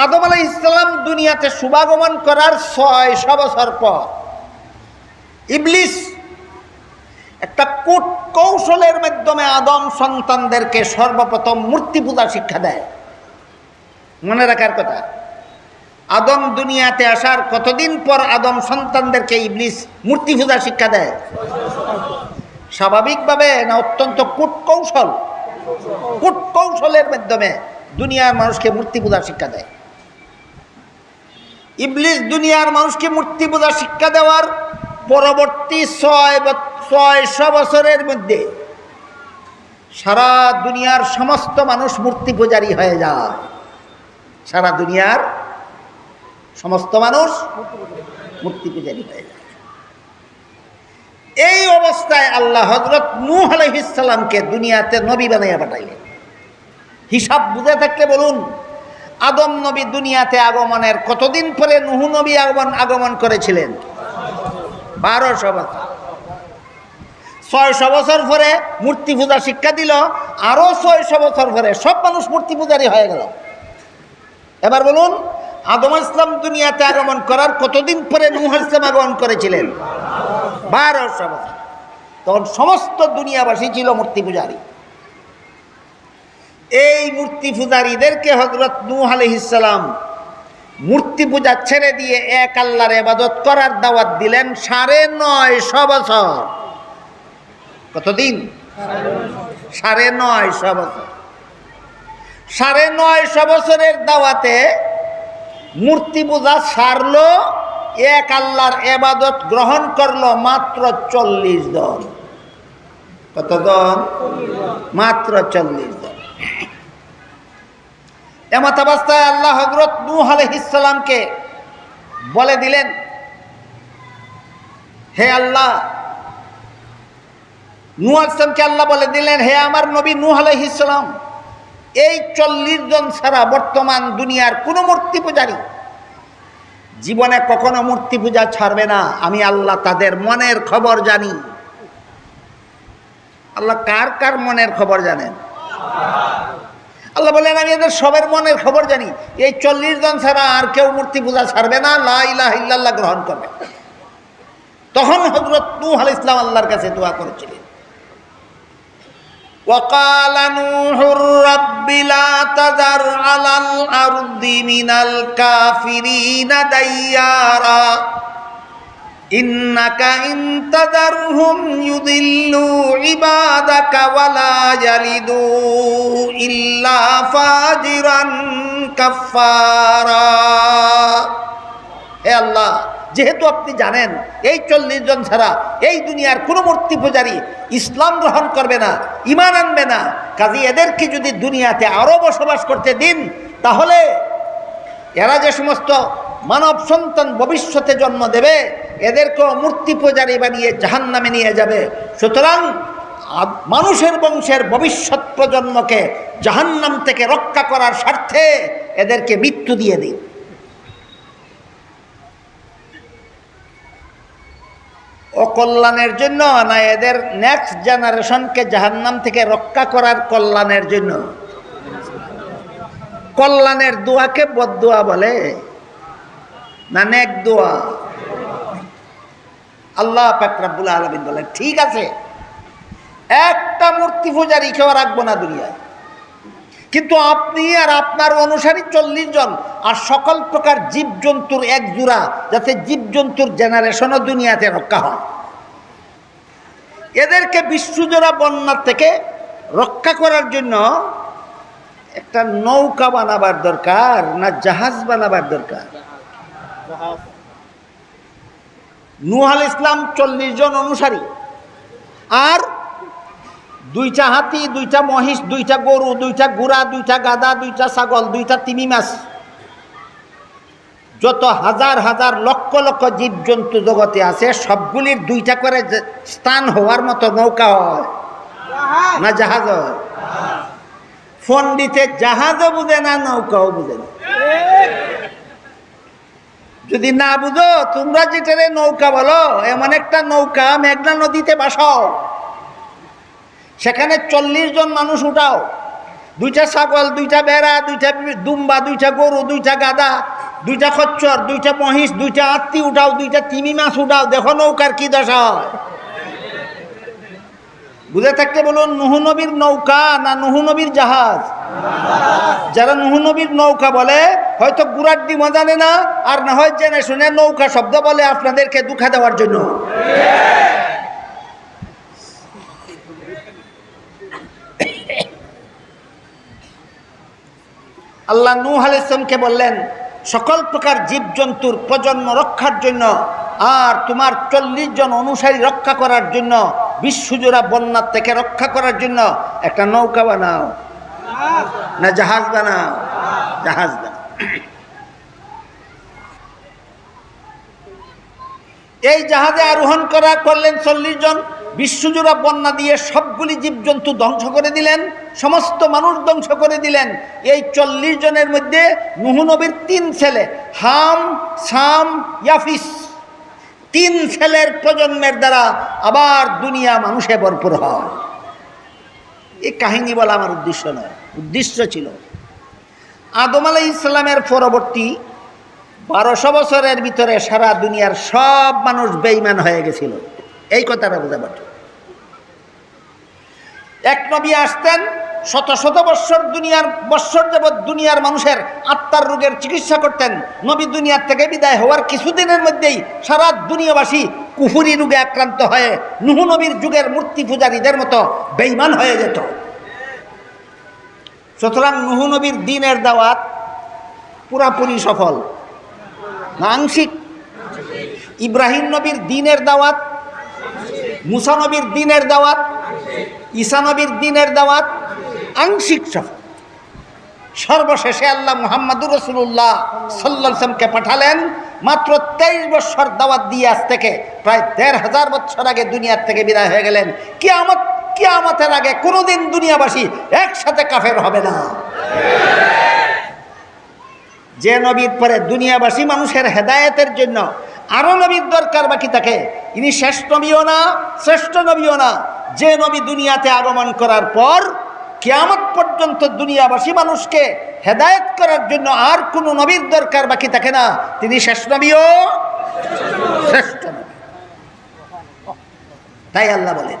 আদম আলাই ইসলাম দুনিয়াতে শুভাগমন করার ছয়শো বছর পর ইবলিস একটা কূট কৌশলের মাধ্যমে আদম সন্তানদেরকে সর্বপ্রথম মূর্তি পূজা শিক্ষা দেয়। মনে রাখার কথা, আদম দুনিয়াতে আসার কতদিন পর আদম সন্তানদেরকে ইবলিস মূর্তি পূজা শিক্ষা দেয়? স্বাভাবিকভাবে না অত্যন্ত কূট কৌশল? কূট কৌশলের মাধ্যমে দুনিয়ার মানুষকে মূর্তি পূজা শিক্ষা দেয়। ইবলিস দুনিয়ার মানুষকে মূর্তি পূজা, শিক্ষা দেওয়ার পরবর্তী ছয় ছয়শো বছরের মধ্যে সারা দুনিয়ার সমস্ত মানুষ মূর্তি পূজারী হয়ে যায়। সারা দুনিয়ার সমস্ত মানুষ মূর্তি পূজারী হয়ে যায়। এই অবস্থায় আল্লাহ হজরত নূহ আলহিসাল্লামকে দুনিয়াতে নবী বানাইয়া পাঠাইলেন। হিসাব বুঝে থাকলে বলুন আদম নবী দুনিয়াতে আগমনের কতদিন পরে নুহু নবী আগমন আগমন করেছিলেন? বারোশো বছর। ছয়শো বছর পরে মূর্তি পূজা শিক্ষা দিল আরও ছয়শো বছর পরে সব মানুষ মূর্তি পূজারী হয়ে গেল। এবার বলুন, আদম ইসলাম দুনিয়াতে আগমন করার কতদিন পরে নুহ ইসলাম আগমন করেছিলেন? বারোশো বছর। তখন সমস্ত দুনিয়াবাসী ছিল মূর্তি পূজারী। এই মূর্তি পূজারীদেরকে হজরত নূহ আলহিসাল্লাম মূর্তি পূজা ছেড়ে দিয়ে এক আল্লাহর এবাদত করার দাওয়াত দিলেন সাড়ে নয়শ বছর। কতদিন? সাড়ে নয়শ বছর। সাড়ে নয়শ বছরের দাওয়াতে মূর্তি পূজা সারল, এক আল্লাহর এবাদত গ্রহণ করল মাত্র চল্লিশ জন। কতজন? মাত্র চল্লিশ জন। এমত অবস্থায় আল্লাহ হজরত নূহ আলহিসামকে বলে দিলেন, হে আল্লাহ, নূহ আসলামকে আল্লাহ বলে দিলেন, হে আমার নবী নূহ আলহিসাম এই চল্লিশ জন ছাড়া বর্তমান দুনিয়ার কোনো মূর্তি পূজারী জীবনে কখনো মূর্তি পূজা ছাড়বে না। আমি আল্লাহ তাদের মনের খবর জানি। আল্লাহ কার কার মনের খবর জানেন? আল্লাহ বলেন আমি এদের সবের মনের খবর জানি এই চল্লিশ জন ছাড়া আর কেউ মূর্তি পূজা ছাড়বে না লা ইলাহ ইল্লাল্লাহ গ্রহণ করবে তখন হজরত নূহ আল ইসলাম আল্লাহর কাছে দোয়া করেছিলেন وقال نوح رب لا تذر على الأرض من الكافرين ديارا ইল্লা ফাজিরান কাফারা আল্লাহ, যেহেতু আপনি জানেন এই চল্লিশ জন ছাড়া এই দুনিয়ার কোনো মূর্তি পূজারী ইসলাম গ্রহণ করবে না ইমান আনবে না, কাজে এদেরকে যদি দুনিয়াতে আরও বসবাস করতে দিন, তাহলে এরা যে সমস্ত মানব সন্তান ভবিষ্যতে জন্ম দেবে, এদেরকেও মূর্তি পূজারী বানিয়ে জাহান নামে নিয়ে যাবে। সুতরাং মানুষের বংশের ভবিষ্যৎ প্রজন্মকে জাহান্নাম থেকে রক্ষা করার স্বার্থে এদেরকে মৃত্যু দিয়ে দিন। অকল্যাণের জন্য না, এদের নেক্সট জেনারেশনকে জাহান্নাম থেকে রক্ষা করার কল্যাণের জন্য। কল্যাণের দোয়াকে বদুয়া বলে। না নেক দোয়া। আল্লাহ পাকরাবুল আলমিন বলেন, ঠিক আছে, একটা মূর্তি পূজারি কেউ রাখব না দুনিয়ায়। কিন্তু আপনি আর আপনার অনুসারী চল্লিশ জন আর সকল প্রকার জীবজন্তুর এক জোড়া, যাতে জীবজন্তুর জেনারেশনও দুনিয়াতে রক্ষা হয়। এদেরকে বিশ্বজোড়া বন্যার থেকে রক্ষা করার জন্য একটা নৌকা বানাবার দরকার, না জাহাজ বানাবার দরকার। নুহাল ইসলাম চল্লিশ জন অনুসারী। আর দুইটা হাতি, দুইটা মহিষ, দুইটা গরু, দুইটা গুড়া দুইটা গাদা দুইটা ছাগল, দুইটা তিমি মাছ। যত হাজার হাজার লক্ষ লক্ষ জীবজন্তু জগতে আছে, সবগুলির দুইটা করে স্থান হওয়ার মতো নৌকা হয়। না জাহাজ হয়। দিতে জাহাজও বুঝে না, নৌকাও বুঝে না। যদি না বুঝো, তোমরা যেটারে নৌকা বলো, এমন একটা নৌকা মেঘনা নদীতে বাসাও সেখানে চল্লিশ জন মানুষ উঠাও। দুইটা ছাগল, দুইটা বেড়া দুইটা দুম্বা, দুইটা গরু, দুইটা গাদা দুইটা খচ্চর, দুইটা মহিষ, দুইটা আত্মি উঠাও, দুইটা তিমি মাছ উঠাও। দেখো নৌকার কি দশা হয়। বুঝে থাকতে বলুন, নুহু নবীর নৌকা না নুহু নবীর জাহাজ? যারা নবীর নৌকা বলে, হয়তো গুড়ার ডিমা জানে না, আর না হয় জেনে শুনে নৌকা শব্দ বলে আপনাদেরকে দুঃখা দেওয়ার জন্য। আল্লাহ নূহ আলাইসলামকে বললেন, সকল প্রকার জীবজন্তুর প্রজন্ম রক্ষার জন্য আর তোমার চল্লিশ জন অনুসারী রক্ষা করার জন্য, বিশ্বজোড়া বন্যার থেকে রক্ষা করার জন্য একটা নৌকা বানাও। না জাহাজ বানাও জাহাজ বানাও এই জাহাজে আরোহণ করা করলেন চল্লিশ জন। বিশ্বজোড়া বন্যা দিয়ে সবগুলি জীবজন্তু ধ্বংস করে দিলেন, সমস্ত মানুষ ধ্বংস করে দিলেন। এই চল্লিশ জনের মধ্যে নুহুনবীর তিন ছেলে, হাম, সাম, ইয়াফিস। তিন ছেলের প্রজন্মের দ্বারা আবার দুনিয়া মানুষে ভরপুর হয়। এই কাহিনী বলা আমার উদ্দেশ্য নয়। উদ্দেশ্য ছিল। আদম আলাই ইসলামের পরবর্তী বারোশো বছরের ভিতরে সারা দুনিয়ার সব মানুষ বেইমান হয়ে গেছিল। এই কথাটা বোঝা পারত এক নবী আসতেন, শত শত বৎসর দুনিয়ার, বৎসর যাবৎ দুনিয়ার মানুষের আত্মার রোগের চিকিৎসা করতেন। নবী দুনিয়ার থেকে বিদায় হওয়ার কিছুদিনের মধ্যেই সারা দুনিয়াবাসী কুফুরি রোগে আক্রান্ত হয়ে নুহু নবীর যুগের মূর্তি পূজারীদের মতো বেইমান হয়ে যেত। সুতরাং নুহু নবীর দিনের দাওয়াত পুরাপুরি সফল। আংশিক ইব্রাহিম নবীর দিনের দাওয়াত, মুসা নবীর দিনের দাওয়াত, ঈসা নবীর দিনের দাওয়াত আংশিক সফল। সর্বশেষে আল্লাহ মুহাম্মাদুর রসুল্লাহ সাল্লামকে পাঠালেন, মাত্র তেইশ বছর দাওয়াত দিয়ে আজ থেকে প্রায় দেড় হাজার বছর আগে দুনিয়ার থেকে বিদায় হয়ে গেলেন। কিয়ামত কিয়ামতের আগে কোনোদিন দুনিয়াবাসী একসাথে কাফের হবে না। যে নবীর পরে দুনিয়াবাসী মানুষের হেদায়েতের জন্য আরও নবীর দরকার বাকি থাকে, ইনি শেষ নবীও না, শ্রেষ্ঠ নবীও না। যে নবী দুনিয়াতে আগমন করার পর কেয়ামত পর্যন্ত দুনিয়াবাসী মানুষকে হেদায়েত করার জন্য আর কোনো নবীর দরকার বাকি থাকে না। তিনি শেষ নবীও শ্রেষ্ঠ নবী। তাই আল্লাহ বলেন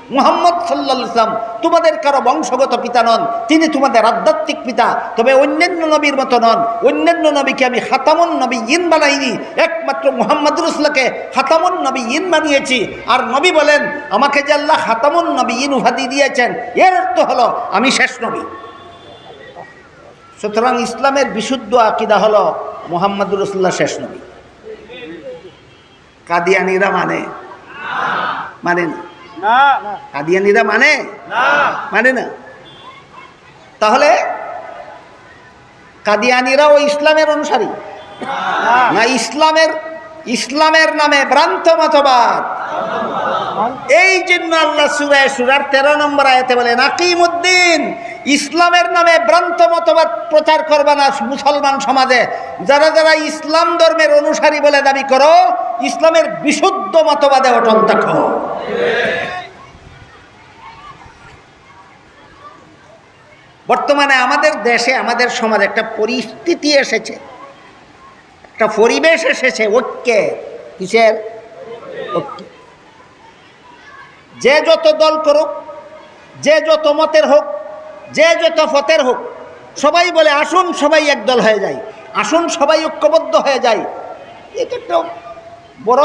মুহাম্মদ সাল্লাল্লাহু ইসলাম তোমাদের কারও বংশগত পিতা নন তিনি তোমাদের আধ্যাত্মিক পিতা। তবে অন্যান্য নবীর মতো নন। অন্যান্য নবীকে আমি খাতামুন নবী ইন বানাইনি। একমাত্র মুহাম্মদ রসুল্লাহকে খাতামুন নবী ইন বানিয়েছি। আর নবী বলেন আমাকে যে আল্লাহ খাতামুন নবী ইন উপাধি দিয়েছেন এর অর্থ হলো আমি শেষ নবী। সুতরাং ইসলামের বিশুদ্ধ আকিদা হলো মোহাম্মদুর রসুল্লাহ শেষ নবী। কাদিয়ানিরা মানে? মানে না কাদিয়ানিরা মানে? মানে না। তাহলে কাদিয়ানিরাও ইসলামের অনুসারী। না। ইসলামের ইসলামের নামে ভ্রান্ত মতবাদ। এই জন্য আল্লাহ সুরায় সুরার তেরো নম্বর আয়তে বলে নাকিমুদ্দিন ইসলামের নামে ভ্রান্ত মতবাদ প্রচার করবে না মুসলমান সমাজে। যারা যারা ইসলাম ধর্মের অনুসারী বলে দাবি করো ইসলামের বিশুদ্ধ মতবাদে অটল দেখো বর্তমানে আমাদের দেশে, আমাদের সমাজে একটা পরিস্থিতি এসেছে। একটা পরিবেশ এসেছে ঐক্যে, কিসের? ঐক্যে। যে যত দল করুক, যে যত মতের হোক, যে যত ফতের হোক, সবাই বলে আসুন, সবাই একদল হয়ে যায়। আসুন, সবাই ঐক্যবদ্ধ হয়ে যায়। এটা একটা বড়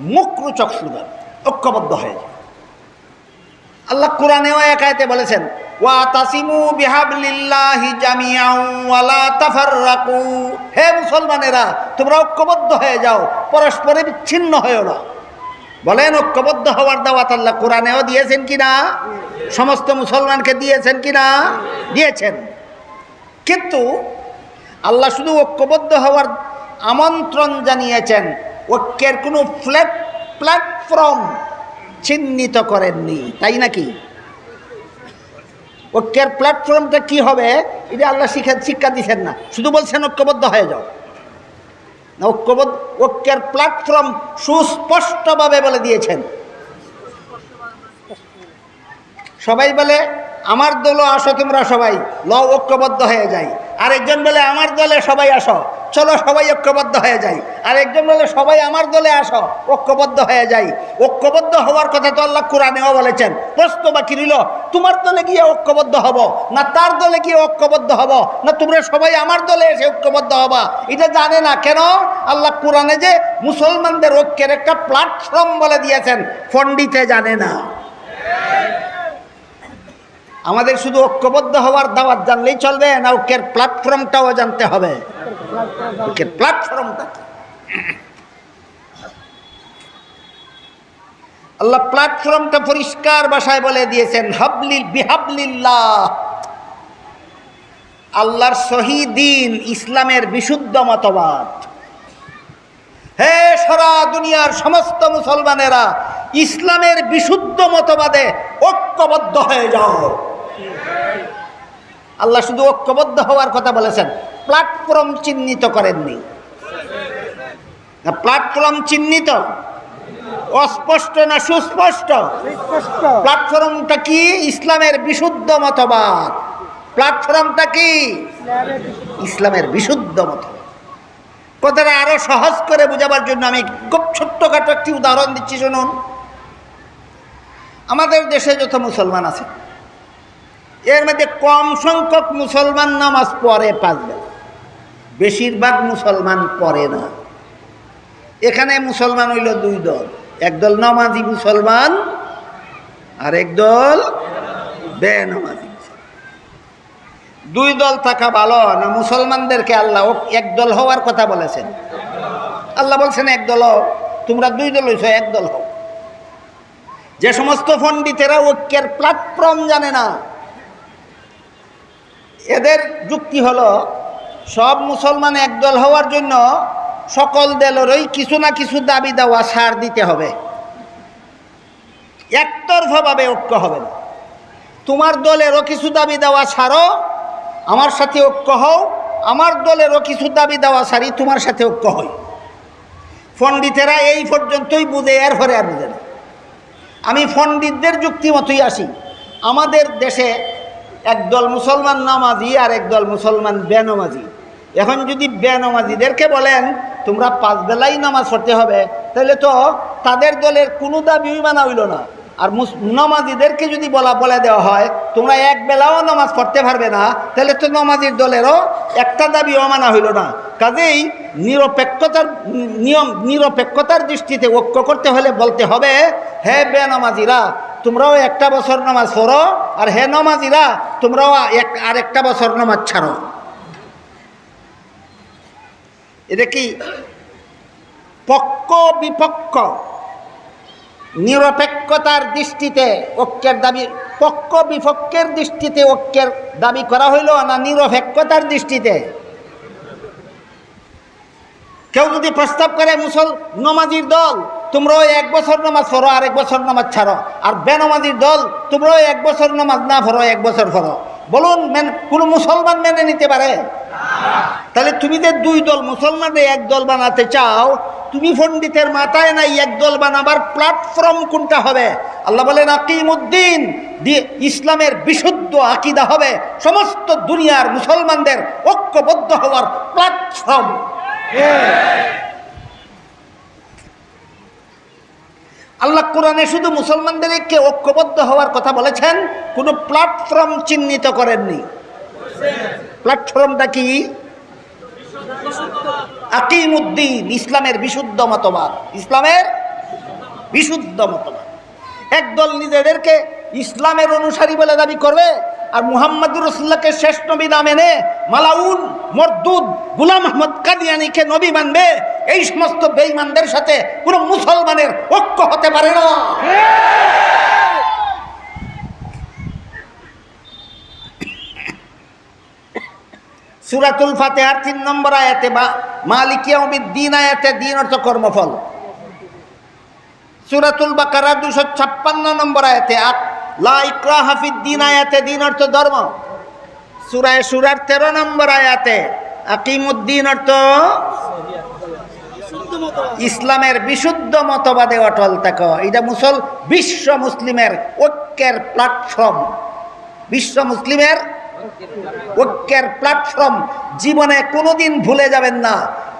মুখরোচক স্লোগান ঐক্যবদ্ধ হয়ে যায়। আল্লাহ কোরআনেও একাইতে বলেছেন, ওয়া তাসিমু বিহাবলিল্লাহি জামিআন ওয়ালা তাফাররাকু। হে মুসলমানেরা, তোমরা ঐক্যবদ্ধ হয়ে যাও, পরস্পরে বিচ্ছিন্ন হয়েও না। বলেন, ঐক্যবদ্ধ হওয়ার দাওয়াত আল্লাহ কোরআনেও দিয়েছেন কি না সমস্ত মুসলমানকে দিয়েছেন কি না দিয়েছেন। কিন্তু আল্লাহ শুধু ঐক্যবদ্ধ হওয়ার আমন্ত্রণ জানিয়েছেন, ঐক্যের কোনো ফ্ল্যাট প্ল্যাটফর্ম চিহ্নিত করেননি, তাই নাকি? ঐক্যের প্ল্যাটফর্মটা কি হবে? এটা আল্লাহ শিক্ষা শিক্ষা দিচ্ছেন না। শুধু বলছেন ঐক্যবদ্ধ হয়ে যাও। না, ঐক্যবদ্ধ, ঐক্যের প্ল্যাটফর্ম সুস্পষ্টভাবে বলে দিয়েছেন। সবাই বলে, আমার দলও আসো তোমরা সবাই ল, ঐক্যবদ্ধ হয়ে যাই আরেকজন বলে, আমার দলে সবাই আসো। চলো সবাই ঐক্যবদ্ধ হয়ে যাই। আরেকজন বলে, সবাই আমার দলে আসো, ঐক্যবদ্ধ হয়ে যাই। ঐক্যবদ্ধ হওয়ার কথা তো আল্লাহ কোরআনেও বলেছেন। প্রশ্ন বাকি রইল, তোমার দলে গিয়ে ঐক্যবদ্ধ হব? না তার দলে গিয়ে ঐক্যবদ্ধ হব? না তোমরা সবাই আমার দলে এসে ঐক্যবদ্ধ হবা? এটা জানে না। কেন? আল্লাহ কোরআনে যে মুসলমানদের ঐক্যের একটা প্ল্যাটফর্ম বলে দিয়েছেন। ফন্ডিতে জানে না। আমাদের শুধু ঐক্যবদ্ধ হওয়ার দাওয়াত জানলেই চলবে, না ঐক্যের প্ল্যাটফর্মটাও জানতে হবে। ঐক্যের প্ল্যাটফর্মটা আল্লাহ প্ল্যাটফর্মটা পরিষ্কার ভাষায় বলে দিয়েছেন হাবলিল বিহাবলিল্লাহ। আল্লাহর শহীদিন ইসলামের বিশুদ্ধ মতবাদ। হে সারা দুনিয়ার সমস্ত মুসলমানেরা, ইসলামের বিশুদ্ধ মতবাদে ঐক্যবদ্ধ হয়ে যাও। আল্লাহ শুধু ঐক্যবদ্ধ হওয়ার কথা বলেছেন। প্ল্যাটফর্ম চিহ্নিত করেননি। প্ল্যাটফর্ম চিহ্নিত। অস্পষ্ট না সুস্পষ্ট? প্ল্যাটফর্মটা কি? ইসলামের বিশুদ্ধ মতবাদ। প্ল্যাটফর্মটা কি? ইসলামের বিশুদ্ধ মতবাদ। কথাটা আরও সহজ করে বোঝাবার জন্য আমি খুব ছোট্টখাটো একটি উদাহরণ দিচ্ছি শুনুন। আমাদের দেশে যত মুসলমান আছে এর মধ্যে কম সংখ্যক মুসলমান নামাজ পড়ে পাঁচ বেলা বেশিরভাগ মুসলমান পড়ে না। এখানে মুসলমান হইল দুই দল। একদল নামাজি মুসলমান আর একদল বেনামাজি। দুই দল থাকা ভালো না মুসলমানদেরকে আল্লাহ একদল হওয়ার কথা বলেছেন। আল্লাহ বলছেন একদল হও, তোমরা দুই দল হইছ একদল হও। যে সমস্ত পণ্ডিতেরা ঐক্যের প্ল্যাটফর্ম জানে না এদের যুক্তি হলো, সব মুসলমান একদল হওয়ার জন্য সকল দলেরই কিছু না কিছু দাবি দেওয়া সার দিতে হবে। একতরফাভাবে ঐক্য হবে না। তোমার দলেরও কিছু দাবি দেওয়া ছাড়ো আমার সাথে ঐক্য হও, আমার দলেরও কিছু দাবি দেওয়া ছাড়ি তোমার সাথে ঐক্য হই। পণ্ডিতেরা এই পর্যন্তই বুঝে এর পরে আর বুঝে না। আমি পণ্ডিতদের যুক্তি মতোই আসি। আমাদের দেশে একদল মুসলমান নামাজি আর একদল মুসলমান বেনমাজি। এখন যদি বেনমাজিদেরকে বলেন, তোমরা পাঁচ বেলাই নামাজ পড়তে হবে, তাহলে তো তাদের দলের কোনো দাবিই মানা হইল না। আর নমাজিদেরকে যদি বলা, বলে দেওয়া হয়, তোমরা এক বেলাও নামাজ পড়তে পারবে না, তাহলে তো নমাজির দলেরও একটা দাবি অমানা হইল না। কাজেই নিরপেক্ষতার, নিয়ম, নিরপেক্ষতার দৃষ্টিতে ঐক্য করতে হলে বলতে হবে, হে বেনমাজিরা তোমরাও একটা বছর নামাজ পড়ো, আর হে নমাজিরা, তোমরাও এক, আর একটা বছর নামাজ ছাড়ো। এটা কি? পক্ষ বিপক্ষ নিরপেক্ষতার দৃষ্টিতে ঐক্যের দাবি পক্ষ বিপক্ষের দৃষ্টিতে ঐক্যের দাবি করা হইল না নিরপেক্ষতার দৃষ্টিতে? কেউ যদি প্রস্তাব করে মুসল, নমাজির দল তোমরাও এক বছর নামাজ পড়ো আর এক বছর নামাজ ছাড়ো। আর বেনমাজির দল, তোমরাও এক বছর নামাজ না পড়ো, এক বছর পড়ো। বলুন, মেন কোনো মুসলমান মেনে নিতে পারে? তাহলে তুমি যে দুই দল মুসলমানের এক দল বানাতে চাও, তুমি পণ্ডিতের মাথায় নাই এক দল বানাবার প্ল্যাটফর্ম কোনটা হবে? আল্লাহ বলেন, আকিমুদ্দিন ইসলামের বিশুদ্ধ আকিদা হবে। সমস্ত দুনিয়ার মুসলমানদের ঐক্যবদ্ধ হওয়ার প্ল্যাটফর্ম আল্লাহ কোরআনে শুধু মুসলমানদেরকে ঐক্যবদ্ধ হওয়ার কথা বলেছেন, কোনো প্ল্যাটফর্ম চিহ্নিত করেননি। প্ল্যাটফর্মটা কি? আকিমুদ্দিন, ইসলামের বিশুদ্ধ মতবাদ। ইসলামের বিশুদ্ধ মতবাদ। একদল নিজেদেরকে ইসলামের অনুসারী বলে দাবি করবে আর মুহাম্মদুর রসুল্লাহকে শেষ নবী না। মেনে মালাউন, মরদুদ, গুলাম আহমদ কাদিয়ানিকে নবী মানবে। এই সমস্ত বেঈমানদের সাথে কোনো মুসলমানের ঐক্য হতে পারে না। সুরাতুল ফাতেহার তিন নম্বর আয়াতে বা মালিকিয়া দিন আয়াতে দিন অর্থ কর্মফল। সুরাতুল বাকারার দুশো ছাপ্পান্ন নম্বর আয়াতে আক- লা ইকরা হাফিদ দিন আয়াতে, দিন অর্থ ধর্ম। সুরায় সুরার তেরো নম্বর আয়াতে, আকিমুদ্দিন অর্থ ইসলামের বিশুদ্ধ মতবাদে অটল থাক। এটা মুসল, বিশ্ব মুসলিমের ঐক্যের প্ল্যাটফর্ম বিশ্ব মুসলিমের ঐক্যের প্ল্যাটফর্ম জীবনে কোনোদিন ভুলে যাবেন না।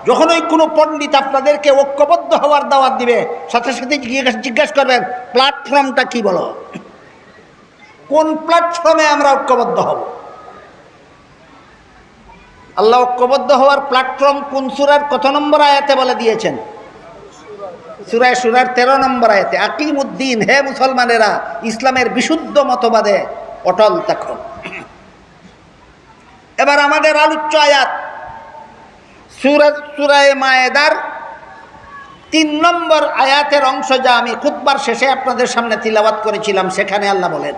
যখনই কোনো পণ্ডিত আপনাদেরকে ঐক্যবদ্ধ হওয়ার দাওয়াত দিবে, সাথে সাথে জিজ্ঞাসা করবেন প্ল্যাটফর্মটা কি বলো? কোন প্ল্যাটফর্মে আমরা ঐক্যবদ্ধ হব? আল্লাহ ঐক্যবদ্ধ হওয়ার প্ল্যাটফর্ম কোন সুরার কত নম্বর আয়াতে বলে দিয়েছেন? সুরায় সুরার তেরো নম্বর আয়াতে আকিম উদ্দিন হে মুসলমানেরা, ইসলামের বিশুদ্ধ মতবাদে অটল থাকুন এবার আমাদের আলোচ্য আয়াত সুরায় মায়েদার তিন নম্বর আয়াতের অংশ যা আমি খুতবার শেষে আপনাদের সামনে তিলাবাত করেছিলাম সেখানে আল্লাহ বলেন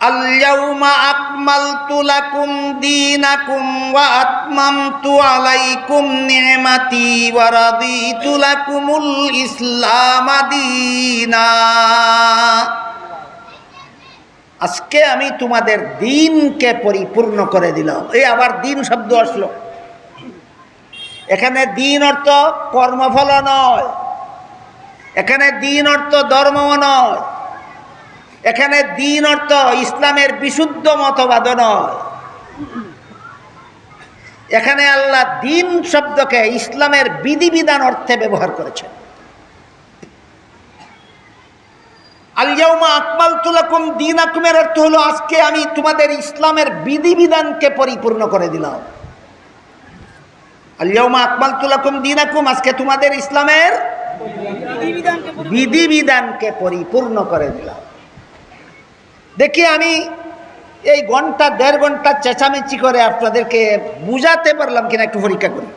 اليوم أكملت لكم دينكم وأتممت عليكم نعمتي ورضيت لكم الإسلام دينا আজকে আমি তোমাদের দিনকে পরিপূর্ণ করে দিলাম এই আবার দিন শব্দ আসলো এখানে দিন অর্থ কর্মফল নয়। এখানে দিন অর্থ ধর্মও নয়। এখানে দিন অর্থ ইসলামের বিশুদ্ধ মতবাদ নয়। এখানে আল্লাহ দিন শব্দকে ইসলামের বিধিবিধান অর্থে ব্যবহার করেছেন। আলিয়াউমা আকমাল তুলাকুম দিন আকুমের অর্থ হলো, আজকে আমি তোমাদের ইসলামের বিধিবিধানকে পরিপূর্ণ করে দিলাম। আজকে তোমাদের ইসলামের বিধিবিধানকে পরিপূর্ণ করে দিলাম। দেখি আমি এই ঘণ্টা, দেড় ঘণ্টা চেঁচামেচি করে আপনাদেরকে বুঝাতে পারলাম কিনা একটু পরীক্ষা করি।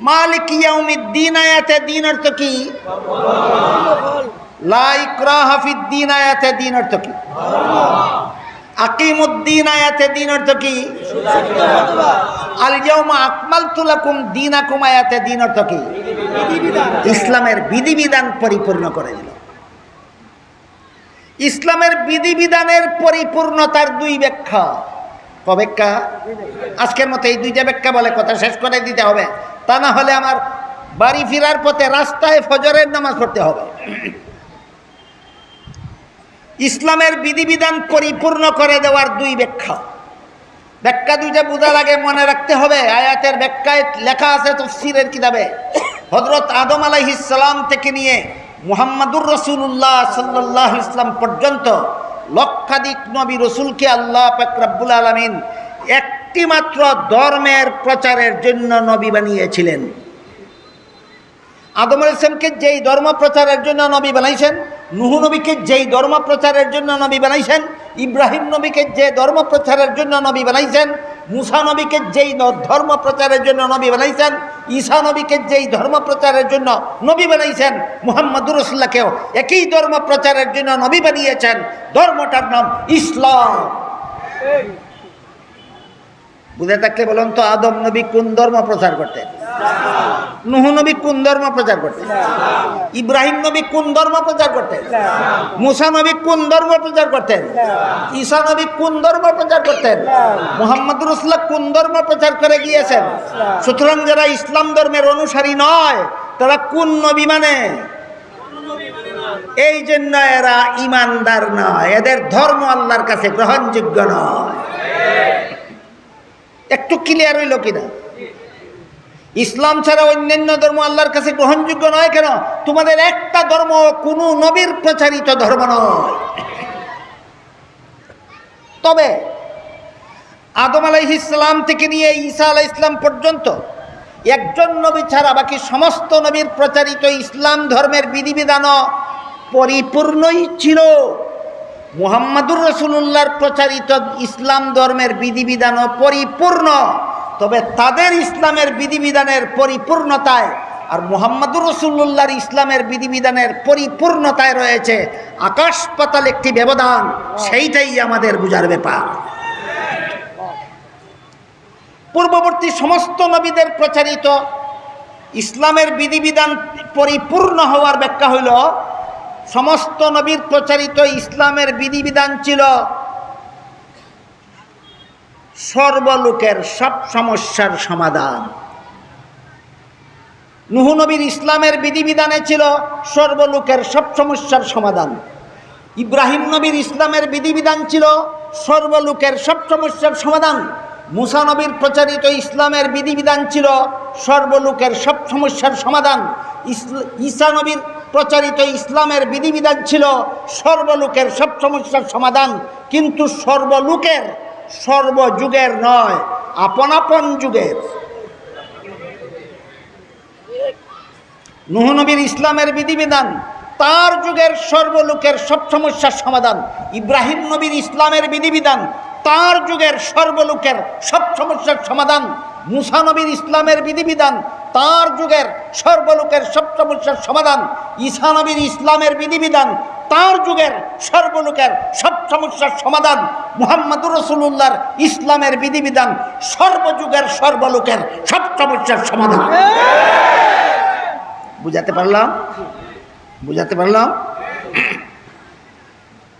মালিক দিন আয়াতে দিন অর্থ কি? দিন আয়াতে দিন অর্থ কি? আকিমুদ্দিন দিন কি? দিন দিন কি? ইসলামের বিধিবিধান পরিপূর্ণ করে দিল। ইসলামের বিধিবিধানের পরিপূর্ণতার দুই ব্যাখ্যা। ব্যাখ্যা আজকের মতো এই দুইটা ব্যাখ্যা বলে কথা শেষ করে দিতে হবে। তা না হলে আমার বাড়ি ফেরার পথে রাস্তায় ফজরের নামাজ পড়তে হবে। ইসলামের বিধিবিধান পরিপূর্ণ করে দেওয়ার দুই ব্যাখ্যা। ব্যাখ্যা দুইটা বোঝা লাগে মনে রাখতে হবে, আয়াতের ব্যাখ্যায় লেখা আছে তফসিরের কিতাবে। হজরত আদম আলাইহিসালাম থেকে নিয়ে মুহাম্মাদুর রসুল্লাহ সাল্লাহ ইসলাম পর্যন্ত লক্ষাধিক নবী রসুলকে আল্লাহ পাকরাবুল আলমিন একটিমাত্র ধর্মের প্রচারের জন্য নবী বানিয়েছিলেন। আদম আল ইসলামকে যেই ধর্ম প্রচারের জন্য নবী বানাইছেন, নুহু নবীকে যেই ধর্ম প্রচারের জন্য নবী বানাইছেন, ইব্রাহিম নবীকে যে ধর্ম প্রচারের জন্য নবী বানাইছেন, মুসা নবীকে যেই ধর্ম প্রচারের জন্য নবী বানাইছেন, ঈসা নবীকে যেই ধর্ম প্রচারের জন্য নবী বানাইছেন, মুহাম্মদুর রসুল্লাহকেও একই ধর্ম প্রচারের জন্য নবী বানিয়েছেন। ধর্মটার নাম ইসলাম। বুঝে থাকলে বলুন তো, আদম নবী কোন ধর্ম প্রচার করতেন? নুহু নবী কোন ধর্ম প্রচার করতেন? ইব্রাহিম নবী কোন ধর্ম প্রচার করতেন? মুসা নবী কোন ধর্ম প্রচার করতেন? ঈসা নবী কোন ধর্ম প্রচার করতেন? মোহাম্মদ রসুল্লাহ কোন ধর্ম প্রচার করে গিয়েছেন? সুতরাং যারা ইসলাম ধর্মের অনুসারী নয়, তারা কোন নবী মানে? এই জন্য এরা ইমানদার নয়, এদের ধর্ম আল্লাহর কাছে গ্রহণযোগ্য নয়। একটু ক্লিয়ার হইল কিনা? ইসলাম ছাড়া অন্যান্য ধর্ম আল্লাহর কাছে গ্রহণযোগ্য নয় কেন? তোমাদের একটা ধর্ম কোন নবীর প্রচারিত ধর্ম নয়। তবে আদম আলাইহ ইসলাম থেকে নিয়ে ঈসা আলাহ ইসলাম পর্যন্ত একজন নবী ছাড়া বাকি সমস্ত নবীর প্রচারিত ইসলাম ধর্মের বিধিবিধানও পরিপূর্ণই ছিল। মুহাম্মাদুর রসুল্লাহর প্রচারিত ইসলাম ধর্মের বিধিবিধানও পরিপূর্ণ। তবে তাদের ইসলামের বিধিবিধানের পরিপূর্ণতায় আর মোহাম্মদুর রসুল্লাহর ইসলামের বিধিবিধানের পরিপূর্ণতায় রয়েছে আকাশ পাতাল একটি ব্যবধান। সেইটাই আমাদের বুঝার ব্যাপার। পূর্ববর্তী সমস্ত নবীদের প্রচারিত ইসলামের বিধিবিধান পরিপূর্ণ হওয়ার ব্যাখ্যা হইল সমস্ত নবীর প্রচারিত ইসলামের বিধিবিধান ছিল সর্বলোকের সব সমস্যার সমাধান। নুহু নবীর ইসলামের বিধিবিধানে ছিল সর্বলোকের সব সমস্যার সমাধান। ইব্রাহিম নবীর ইসলামের বিধিবিধান ছিল সর্বলোকের সব সমস্যার সমাধান। মুসা নবীর প্রচারিত ইসলামের বিধিবিধান ছিল সর্বলোকের সব সমস্যার সমাধান। ঈসা নবীর প্রচারিত ইসলামের বিধিবিধান ছিল সর্বলোকের সব সমস্যার সমাধান, কিন্তু সর্বলোকের সর্বযুগের নয়, আপন আপন যুগের। নুহ নবীর ইসলামের বিধিবিধান, তার যুগের সর্বলোকের সব সমস্যার সমাধান। ইব্রাহিম নবীর ইসলামের বিধিবিধান, তার যুগের সর্বলোকের সব সমস্যার সমাধান। মুসা নবীর ইসলামের বিধিবিধান তার যুগের সর্বলোকের সব সমস্যার সমাধান ঈসা নবীর ইসলামের বিধিবিধান তার যুগের সর্বলোকের সব সমস্যার সমাধান মুহাম্মদুর রসুল্লাহর ইসলামের বিধিবিধান সর্বযুগের সর্বলোকের সব সমস্যার সমাধান বুঝাতে পারলাম? বুঝাতে পারলাম?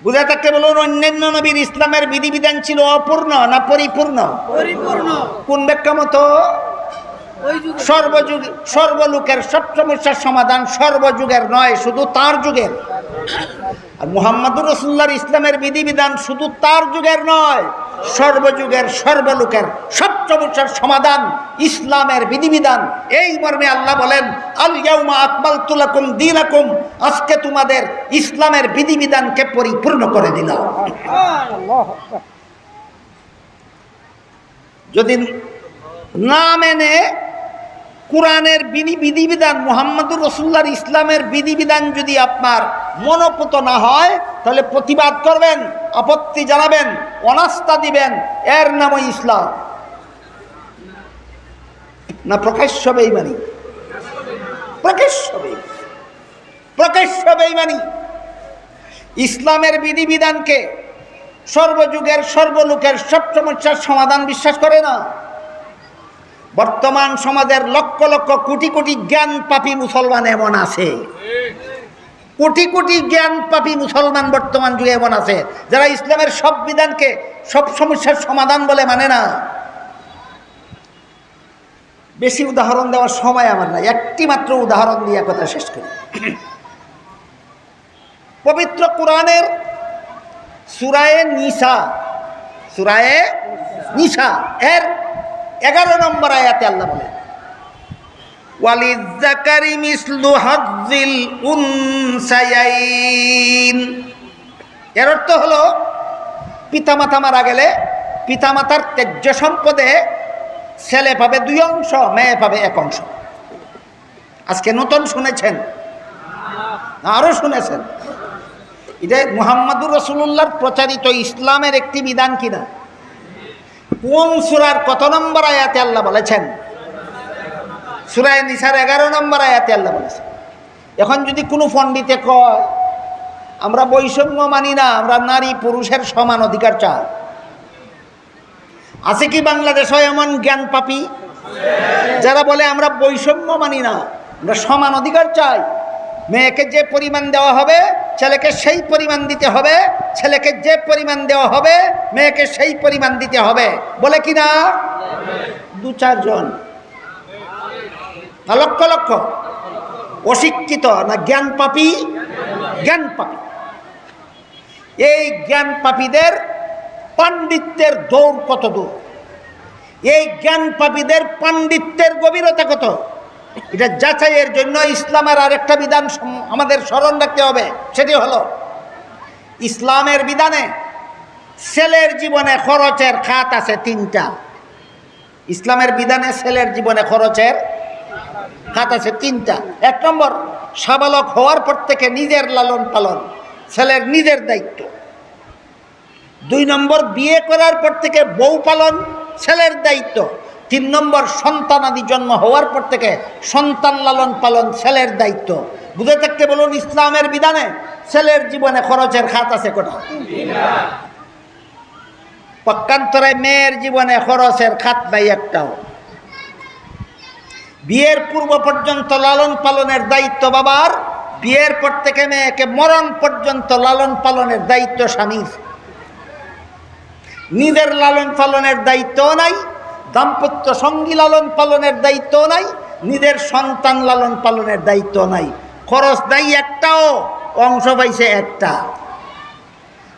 বুঝা থাকতে বলুন অন্যান্য নবীর ইসলামের বিধিবিধান ছিল অপূর্ণ না পরিপূর্ণ? পরিপূর্ণ। কোন ব্যাখ্যা মতো? ওই যুগে। সর্বযুগ সর্বলোকের সব সমস্যার সমাধান সর্বযুগের নয় শুধু তার যুগের। আর মুহাম্মদুর রসুল্লাহর ইসলামের বিধিবিধান শুধু তার যুগের নয়, সর্বযুগের, সর্বলোকের সব সমাধান ইসলামের বিধিবিধান। এই মর্মে আল্লাহ বলেন, আল ইয়াউমা আকবাল তুলাকুম দিনাকুম আজকে তোমাদের ইসলামের বিধিবিধানকে পরিপূর্ণ করে দিলাম। যদি না মেনে কোরআনের বিধি বিধিবিধান মোহাম্মদুর রসুল্লাহর ইসলামের বিধিবিধান যদি আপনার মনোপুত না হয়, তাহলে প্রতিবাদ করবেন, আপত্তি জানাবেন, অনাস্থা দিবেন, এর নামই ইসলাম। না, প্রকাশ্য বেইমানি প্রকাশ্য বেইমানি প্রকাশ্য বেইমানি ইসলামের বিধিবিধানকে সর্বযুগের সর্বলোকের সব সমস্যার সমাধান বিশ্বাস করে না। বর্তমান সমাজের লক্ষ লক্ষ কোটি কোটি জ্ঞান পাপী মুসলমান এমন আছে। কোটি কোটি জ্ঞান পাপী মুসলমান বর্তমান যুগে এমন আছে, যারা ইসলামের সব বিধানকে, সব সমস্যার সমাধান বলে মানে না। বেশি উদাহরণ দেওয়ার সময় আমার নাই, একটি মাত্র উদাহরণ দিয়ে কথা শেষ করি। পবিত্র কোরআনের সুরায়ে নিসা সুরায়ে নিসা, এর এগারো নম্বর আয়াতে আল্লাহ বলেন ওয়ালিজাকারি মিসলু হাজ্জিল উনসায়াইন। এর অর্থ হলো, পিতামাতা মারা গেলে পিতামাতার ত্যায্য সম্পদে ছেলে পাবে দুই অংশ, মেয়ে পাবে এক অংশ। আজকে নতুন শুনেছেন আরও শুনেছেন। এটা মুহাম্মাদুর রসুল্লাহর প্রচারিত ইসলামের একটি বিধান কিনা কোন সুরার কত নম্বর আয়াতে আল্লাহ বলেছেন? সুরায় নিসার এগারো নম্বর আয়াতে আল্লাহ বলেছেন। এখন যদি কোনো পণ্ডিতে কয়, আমরা বৈষম্য মানি না, আমরা নারী পুরুষের সমান অধিকার চাই। আছে কি বাংলাদেশে এমন জ্ঞান পাপি? যারা বলে, আমরা বৈষম্য মানি না, আমরা সমান অধিকার চাই। মেয়েকে যে পরিমাণ দেওয়া হবে ছেলেকে সেই পরিমাণ দিতে হবে, ছেলেকে যে পরিমাণ দেওয়া হবে, মেয়েকে সেই পরিমাণ দিতে হবে। বলে কি না? দু চারজন। লক্ষ লক্ষ অশিক্ষিত না জ্ঞান পাপি? জ্ঞান পাপি। এই জ্ঞান পাপীদের পাণ্ডিত্যের দৌড় কত দূর? এই জ্ঞান পাপীদের পাণ্ডিত্যের গভীরতা কত? এটা যাচাইয়ের জন্য ইসলামের আরেকটা বিধান আমাদের স্মরণ রাখতে হবে, সেটি হলো, ইসলামের বিধানে ছেলের জীবনে খরচের খাত আছে তিনটা। ইসলামের বিধানে ছেলের জীবনে খরচের খাত আছে তিনটা। এক নম্বর, সাবালক হওয়ার পর থেকে নিজের লালন পালন, ছেলের নিজের দায়িত্ব। দুই নম্বর, বিয়ে করার পর থেকে বউ পালন, ছেলের দায়িত্ব। তিন নম্বর সন্তানাদি জন্ম হওয়ার পর থেকে সন্তান লালন পালন ছেলের দায়িত্ব। বুঝে থাকতে বলুন, ইসলামের বিধানে ছেলের জীবনে খরচের খাত আছে কোটা পক্ষান্তরে মেয়ের জীবনে খরচের খাত নাই একটাও। বিয়ের পূর্ব পর্যন্ত লালন পালনের দায়িত্ব বাবার, বিয়ের পর থেকে মেয়েকে মরণ পর্যন্ত লালন পালনের দায়িত্ব স্বামীর। নিজের লালন পালনের দায়িত্বও নাই দাম্পত্য সঙ্গী লালন পালনের দায়িত্ব নাই, নিজের সন্তান লালন পালনের দায়িত্ব নাই। খরচ নাই একটাও, অংশ পাইছে একটা।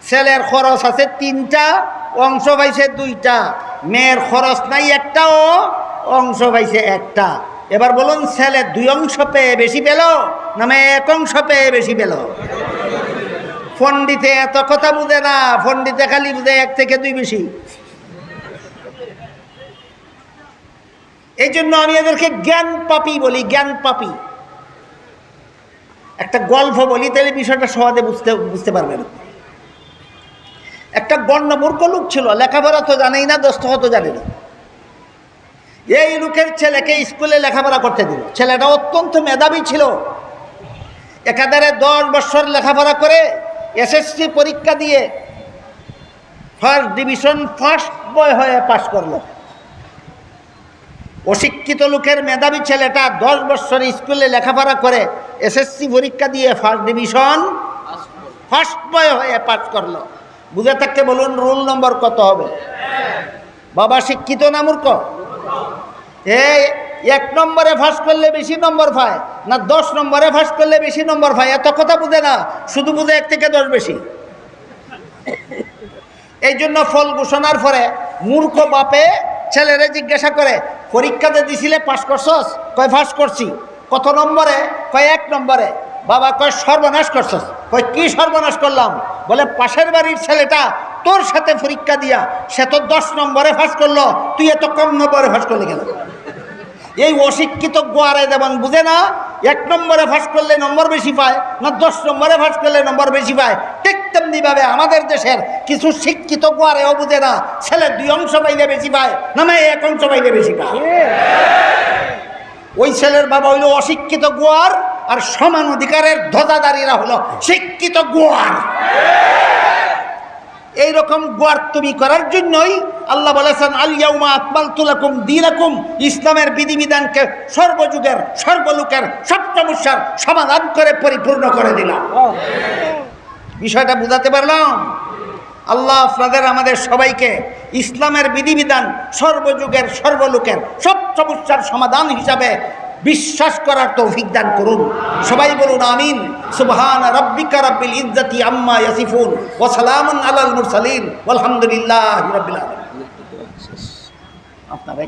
ছেলের খরচ আছে তিনটা, অংশ পাইছে দুইটা। মেয়ের খরচ নাই একটাও, অংশ পাইছে একটা। এবার বলুন, ছেলে দুই অংশ পেয়ে বেশি পেল না মেয়ে এক অংশ পেয়ে বেশি পেল? ফন্ডিতে এত কথা বুঝে না ফন্ডিতে খালি বুঝে এক থেকে দুই বেশি। এই জন্য আমি এদেরকে জ্ঞান পাপি বলি, জ্ঞান পাপি। একটা গল্প বলি, তাহলে বিষয়টা সহজে বুঝতে বুঝতে পারবেন। একটা গণ্য মূর্খ লোক ছিল, লেখাপড়া তো জানেই না দস্তখত জানে না। এই লোকের ছেলেকে স্কুলে লেখাপড়া করতে দিল। ছেলেটা অত্যন্ত মেধাবী ছিল। একাধারে দশ বছর লেখাপড়া করে এসএসসি পরীক্ষা দিয়ে ফার্স্ট ডিভিশন ফার্স্ট বয় হয়ে পাশ করল। অশিক্ষিত লোকের মেধাবী ছেলেটা দশ বছর স্কুলে লেখাপড়া করে এসএসসি পরীক্ষা দিয়ে ফার্স্ট ডিভিশন ফার্স্ট বয় হয়ে পাস করল। বুঝে থাকতে বলুন রোল নম্বর কত হবে? বাবা শিক্ষিত না মূর্খ? এই এক নম্বরে ফাঁস করলে বেশি নম্বর পায়, না দশ নম্বরে ফাঁস করলে বেশি নম্বর পায়? এত কথা বুঝে না, শুধু বুঝে এক থেকে দশ বেশি। এই জন্য ফল ঘোষণার পরে মূর্খ বাপে ছেলেরে জিজ্ঞাসা করে পরীক্ষাতে দিছিলে পাশ করছস? কয় ফাঁস করছি। কত নম্বরে? কয়, এক নম্বরে। বাবা কয়, সর্বনাশ করছস। কয়, কি সর্বনাশ করলাম? বলে, পাশের বাড়ির ছেলেটা তোর সাথে পরীক্ষা দিয়া, সে তো দশ নম্বরে ফাঁস করল, তুই এত কম নম্বরে ফাঁস করলে কেন? এই অশিক্ষিত গোয়ারে যেমন বুঝে না, এক নম্বরে ফাঁস করলে নম্বর বেশি পায়, না দশ নম্বরে ফাঁস করলে নম্বর বেশি পায়, ঠিক তেমনিভাবে আমাদের দেশের কিছু শিক্ষিত গোয়ারেও বুঝে না, ছেলে দুই অংশ পাইলে বেশি পায়, না মেয়ে এক অংশ পাইলে বেশি পায়। ওই ছেলের বাবা হইল অশিক্ষিত গোয়ার, আর সমান অধিকারের ধ্বজাদারীরা হলো শিক্ষিত গোয়ার। এইরকম গোয়ার তুমি করার জন্যই আল্লাহ বলেছেন আলিয়াউমা আকমাল তুলাকুম দিনাকুম। ইসলামের বিধিবিধানকে সর্বযুগের, সর্বলোকের সব সমাধান করে পরিপূর্ণ করে দিলাম। বিষয়টা বুঝাতে পারলাম? আল্লাহ আপনাদের, আমাদের সবাইকে ইসলামের বিধিবিধান সর্বযুগের, সর্বলোকের সব সমস্যার সমাধান হিসাবে বিশ্বাস করার তৌফিক দান করুন। সবাই বলুন, আমিন। সুবহান রব্বিকা রব্বিল ইজ্জাতি আম্মা ইয়াসিফুন। ওয়া সালামুন আলাল মুরসালিন। আলহামদুলিল্লাহি রাব্বিল আলামিন। আপনারা